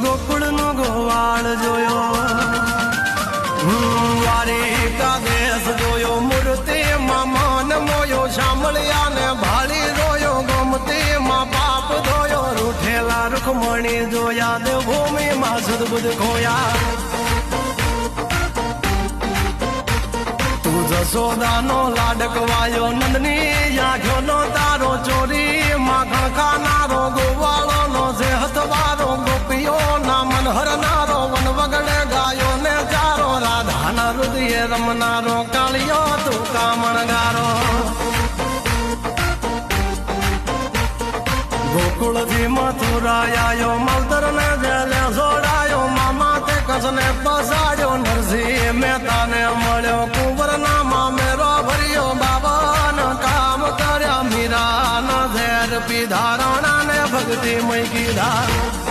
ગોકુળ નો ગોવાળ જોયો. દ્વારિકા દેશ જોયો. મૂર્તિ માં માન મોયો. શામળિયા ને ભાળી જોયો ગોમતી માં પાપ ધોયો. રૂઠેલા રૂખમણી જોયા. દેવભૂમિ માં સદબુદ ખોયા. તું જસોદાનો લાડકવાયો. નંદની આંખો નો રમનારો કાળિયો તું કામણગારો ગોકુળથી મથુરા આયો મલતર ને જેલે જોડાયો, મામા તે કસને પસાડ્યો નરસિંહ મહેતા ને મળ્યો કુંવર ના મામેરો ભર્યો બાબા કામ કર્યા મીરા ન ઝેર પીધા રાણા ને ભક્તિ મૈકી કીધા